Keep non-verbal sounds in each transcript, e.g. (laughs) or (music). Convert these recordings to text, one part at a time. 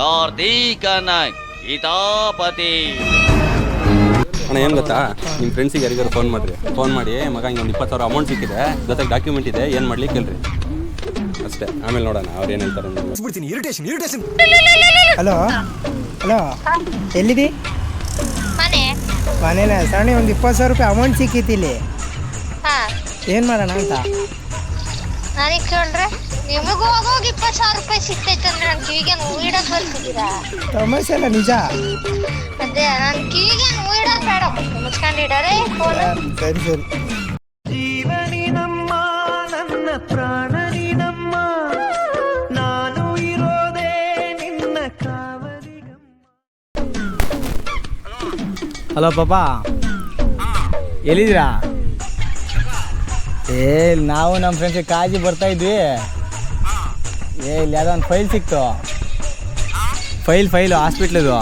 ಕಾರ್ತೀಕನ ಗೀತಾಪತಿ. ಅಣ್ಣ ಏನು ಗೊತ್ತಾ? ನಿಮ್ಮ ಫ್ರೆಂಡ್ಸಿಗೆ ಯಾರಿಗಾರು ಫೋನ್ ಮಾಡಿರಿ. ಫೋನ್ ಮಾಡಿ ಮಗ ಹಿಂಗೆ ಒಂದು ಇಪ್ಪತ್ತು ಸಾವಿರ ಅಮೌಂಟ್ ಸಿಕ್ಕಿದೆ. ಜೊತೆಗೆ ಡಾಕ್ಯುಮೆಂಟ್ ಇದೆ ಏನು ಮಾಡಲಿ ಕೇಳ್ರಿ. ಅಷ್ಟೇ. ಆಮೇಲೆ ನೋಡೋಣ ಅವ್ರು ಏನು ಹೇಳ್ತಾರೆ ಅಂತ. ಹಲೋ? ಹಲೋ? ಎಲ್ಲಿದಿ? ಮನೆ. ಮನೇನ? ಸರಣಿ ಒಂದು ಇಪ್ಪತ್ತು ಸಾವಿರ ರೂಪಾಯಿ ಅಮೌಂಟ್ ಸಿಕ್ಕಿತ್ತು ಇಲ್ಲಿ. ಹಾ. ಏನು ಮಾಡೋಣ ಅಂತ? ನನಗೆ ಕೇಳ್ರೆ ನಿಮಗೂ ಹೋಗೋಗಿ ಇಪ್ಪತ್ತು ಸಾವಿರ ರೂಪಾಯಿ ಸಿಕ್ತೈತೆ ಅಂದ್ರೆ ನನ್ನ ಈಗ ನೋವು ಸಮಸ್ಯೆ ಅಲ್ಲ ನಿಜ? ಅದೇ ನನ್ ಕಿವಿಗೆ ನೋವು ಇಡಕ್ ಬೇಡ. ಮುಚ್ಕೊಂಡಿಡಾರೆ ಫೋನ್ ಸರಿ ಸರಿ. ಜೀವನಿ ನಮ್ಮ ನನ್ನ ಪ್ರಾಣನಿ ನಮ್ಮ. ನಾನು ಇರೋದೇ ನಿನ್ನ ಹಲೋ ಪಾಪ. ಎಲ್ಲಿದ್ದೀರಾ? ಏ ನಾವು ನಮ್ಮ ಫ್ರೆಂಡ್ಸ್ ಕಾಜಿ ಬರ್ತಾ ಇದ್ವಿ. ಏ ಇಲ್ಲಿ ಯಾವುದೋ ಒಂದು ಫೈಲ್ ಸಿಕ್ತು. ಫೈಲ್ ಫೈಲು ಹಾಸ್ಪಿಟ್ಲದು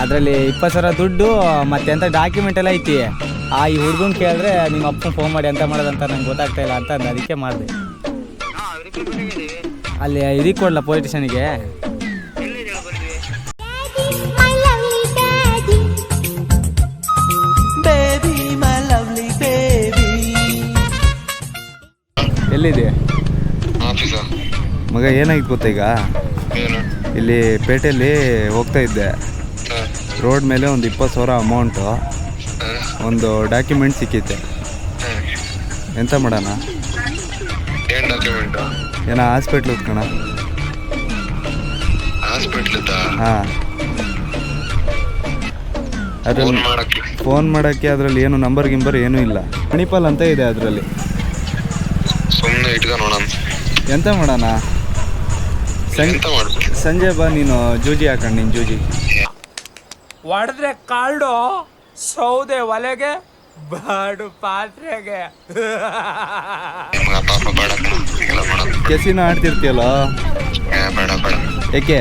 ಅದರಲ್ಲಿ ಇಪ್ಪತ್ತು ಸಾವಿರ ದುಡ್ಡು ಮತ್ತೆ ಎಂಥ ಡಾಕ್ಯುಮೆಂಟ್ ಎಲ್ಲ ಐತಿ. ಆ ಈ ಹುಡ್ಗನ್ ಕೇಳಿದ್ರೆ ನಿಮ್ಮ ಅಪ್ಪ ಫೋನ್ ಮಾಡಿ ಎಂತ ಮಾಡೋದಂತ ನಂಗೆ ಗೊತ್ತಾಗ್ತಾ ಇಲ್ಲ ಅಂತ ಅಂದು ಅದಕ್ಕೆ ಮಾಡಿದೆ. ಅಲ್ಲಿ ಇದಕ್ಕೆ ಕೊಡಲ ಪೊಲೀಸ್ ಸ್ಟೇಷನಿಗೆ ಎಲ್ಲಿದೆ ಮಗ ಏನಾಗಿತ್ತು ಗೊತ್ತಾ ಈಗ? ಇಲ್ಲಿ ಪೇಟೆಯಲ್ಲಿ ಹೋಗ್ತಾ ಇದ್ದೆ. ರೋಡ್ ಮೇಲೆ ಒಂದು ಇಪ್ಪತ್ತು ಸಾವಿರ ಅಮೌಂಟು. ಒಂದು ಡಾಕ್ಯುಮೆಂಟ್ ಸಿಕ್ಕಿತ್ತೆ. ಎಂತ ಮಾಡೋಣ? ಏನ್ ಡಾಕ್ಯುಮೆಂಟ್? ಏನೋ ಹಾಸ್ಪಿಟ್ಲ್ ಕಣ. ಹಾಂ. ಅದ್ರಲ್ಲಿ ಮಾಡಕ್ಕೆ. ಫೋನ್ ಮಾಡೋಕ್ಕೆ ಅದರಲ್ಲಿ ಏನು ನಂಬರ್ ಗಿಂಬರ್ ಏನೂ ಇಲ್ಲ. ಮಣಿಪಾಲ್ ಅಂತ ಇದೆ ಅದರಲ್ಲಿ. ಸುಮ್ಮನೆ ನೋಡೋಣ. ಎಂತ ಮಾಡೋಣ? ಸಂಜೆ ಬಾ ನೀನು ಜೂಜಿ ಹಾಕೊಂಡು ನೀನು ಜೂಜಿ. ಹೊಡೆದ್ರೆ ಕಾಲ್ಡು ಸೌದೆ ಒಲೆಗೆ ಬಾಡು ಪಾತ್ರೆಗೆ. ಕೆಸಿನ ಆಡ್ತಿರ್ತೀಯಲ್ಲ? ಏ, ಬೇಡ ಬೇಡ. ಏಕೆ?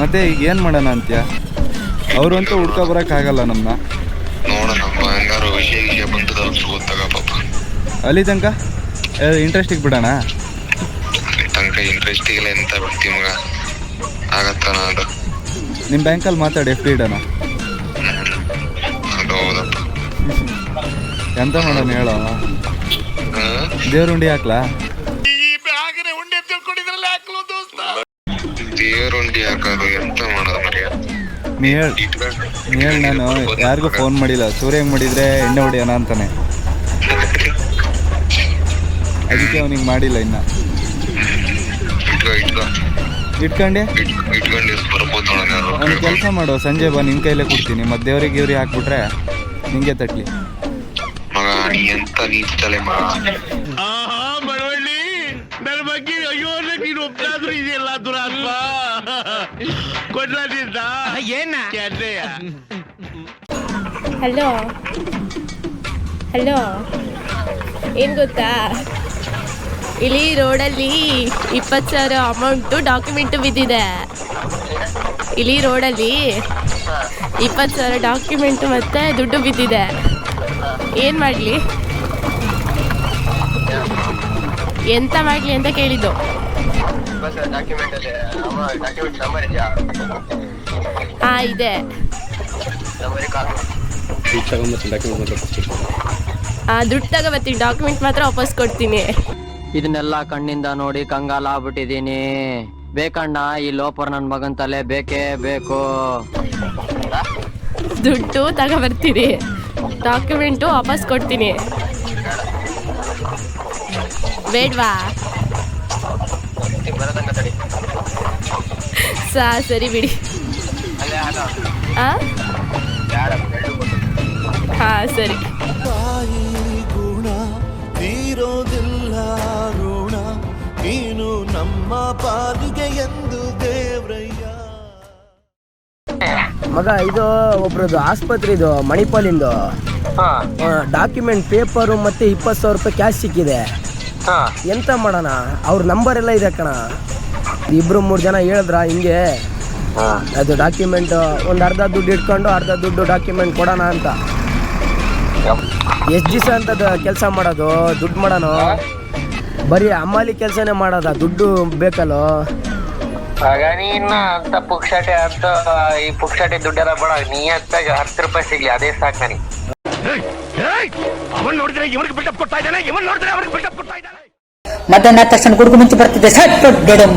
ಮತ್ತೆ ಈಗ ಏನು ಮಾಡೋಣ ಅಂತ್ಯ? ಅವ್ರಂತೂ ಅಂತೂ ಹುಡ್ಕೊ ಬರೋಕ್ಕಾಗಲ್ಲ ನಮ್ಮನ್ನ ಗೊತ್ತಾಗ ಅಲ್ಲಿ ತನಕ? ಇಂಟ್ರೆಸ್ಟಿಗೆ ಬಿಡೋಣ? ತನಕ ಇಂಟ್ರೆಸ್ಟ್ ಇಲ್ಲ ಎಂತ ಬಿಡ್ತಿ ಮಗ ಆಗತ್ತಾನ ಅದು ನಿಮ್ಮ ಬ್ಯಾಂಕಲ್ಲಿ ಮಾತಾಡಿ ಎಫ್ ಡಿ ಇಡೋಣ ಅದು ಹೌದಪ್ಪ. ಎಂತ ಮಾಡೋಣ ಹೇಳೋ? ದೇವ್ರ ಉಂಡಿ ಹಾಕ್ಲಾ? ದೇವರುಂಡಿ ಹಾಕೋದು ಎಂತ ಮಾಡೋದು ಮರ್ಯ? ನೀ ಹೇಳಿ ನೀ ಹೇಳಿ ನಾನು ಯಾರಿಗೂ ಫೋನ್ ಮಾಡಿಲ್ಲ. ಸೂರ್ಯಂಗೆ ಮಾಡಿದ್ರೆ ಎಣ್ಣೆ ಹೊಡಿಯೋಣ ಅಂತಾನೆ. (laughs) ಅದಕ್ಕೆ ಅವ್ನಿಗೆ ಮಾಡಿಲ್ಲ ಇನ್ನ. ಇಟ್ಕೊಂಡೆ? ಇಟ್- ಇಟ್ಕೊಂಡು ಬರ್ಬೋದು ಒಂದು ಕೆಲಸ ಮಾಡು ಸಂಜೆ ಬಾ ನಿಮ್ಮ ಕೈಲೇ ಕೊಡ್ತೀನಿ. ಮತ್ತೆ ದೇವ್ರಿಗೆ ಇವ್ರಿಗೆ ಹಾಕ್ಬಿಟ್ರೆ ನಿಂಗೆ ತಟ್ಲಿ. ಮಗ ನೀ ಎಂತ ನೀಚ್ ತಲೆ ಮಗ. ಹಲೋ? ಹಲೋ? ಏನು ಗೊತ್ತಾ? ಇಲ್ಲಿ ರೋಡಲ್ಲಿ ಇಪ್ಪತ್ತು ಸಾವಿರ ಅಮೌಂಟು ಡಾಕ್ಯುಮೆಂಟು ಬಿದ್ದಿದೆ. ಇಲ್ಲಿ ರೋಡಲ್ಲಿ ಇಪ್ಪತ್ತು ಸಾವಿರ ಡಾಕ್ಯುಮೆಂಟು ಮತ್ತು ದುಡ್ಡು ಬಿದ್ದಿದೆ. ಏನು ಮಾಡಲಿ? ಎಂತ ಮಾಡಲಿ ಅಂತ ಕೇಳಿದ್ದು. ಹಾಂ ಇದೆ. ಹಾ ದುಡ್ಡು ತಗೋ ಬರ್ತೀನಿ ಕೊಡ್ತೀನಿ. ಆ, ದುಡ್ಡು ತಗೋಬರ್ತೀನಿ ಡಾಕ್ಯುಮೆಂಟ್ ಮಾತ್ರ ವಾಪಸ್ ಕೊಡ್ತೀನಿ. ಇದನ್ನೆಲ್ಲ ಕಣ್ಣಿಂದ ನೋಡಿ ಕಂಗಾಲ ಆಗ್ಬಿಟ್ಟಿದೀನಿ ಬೇಕಣ್ಣ ಈ ಲೋಪರ್ ನನ್ ಮಗನ್ ತಲೆ ಬೇಕೇ ಬೇಕು. ದುಡ್ಡು ತಗೊಬರ್ತೀನಿ. ಡಾಕ್ಯುಮೆಂಟು ವಾಪಸ್ ಕೊಡ್ತೀನಿ. ಬೇಡ್ವಾ? ಸಾ ಸರಿ ಬಿಡಿ. ಹಾಂ ಹಾ ಸರಿ. ನೀನು ನಮ್ಮ ಪಾಲಿಗೆ ಎಂದು ದೇವ್ರಯ್ಯ. ಮಗ ಇದು ಒಬ್ರದ್ದು ಆಸ್ಪತ್ರೆ ಇದು ಮಣಿಪಾಲಿಂದು. ಡಾಕ್ಯುಮೆಂಟ್ ಪೇಪರು ಮತ್ತೆ ಇಪ್ಪತ್ತು ಸಾವಿರ ರೂಪಾಯಿ ಕ್ಯಾಶ್ ಸಿಕ್ಕಿದೆ. ಎಂತ ಮಾಡೋಣ? ಅವ್ರ ನಂಬರ್ ಎಲ್ಲ ಇದೆ ಕಣ. ಇಬ್ರು ಮೂರು ಜನ ಹೇಳಿದ್ರ ಹಿಂಗೆ? ಅದು ಡಾಕ್ಯುಮೆಂಟ್ ಒಂದು ಅರ್ಧ ದುಡ್ಡು ಇಟ್ಕೊಂಡು ಅರ್ಧ ದುಡ್ಡು ಡಾಕ್ಯುಮೆಂಟ್ ಕೊಡೋಣ ಅಂತ. ಎಷ್ಟು ದಿವಸ ಅಂತ ಕೆಲಸ ಮಾಡೋದು? ದುಡ್ಡು ಮಾಡೋಣ? ಬರೀ ಅಮ್ಮಾಲಿ ಕೆಲಸನೇ ಮಾಡೋದ? ದುಡ್ಡು ಬೇಕಲ್ಲೋ? ಆಗ ನೀನ ಅಂತ ಪುಕ್ಷಾಟೆ ಅಂತ ಈ ಪುಕ್ಷಾಟೆ ದುಡ್ಡೆಲ್ಲ ಬೇಡ. ನಿಯತ್ತಾಗಿ ಹತ್ತು ರೂಪಾಯಿ ಸಿಗ್ಲಿ ಅದೇ ಸಾಕು ನನಗೆ. ಮಧ್ಯಾಹ್ನ ತಕ್ಷಣ ಗುಡುಗು ಮುಂಚೆ ಬರ್ತಿದ್ದೆ ಸಟ್ ಡಡಮ್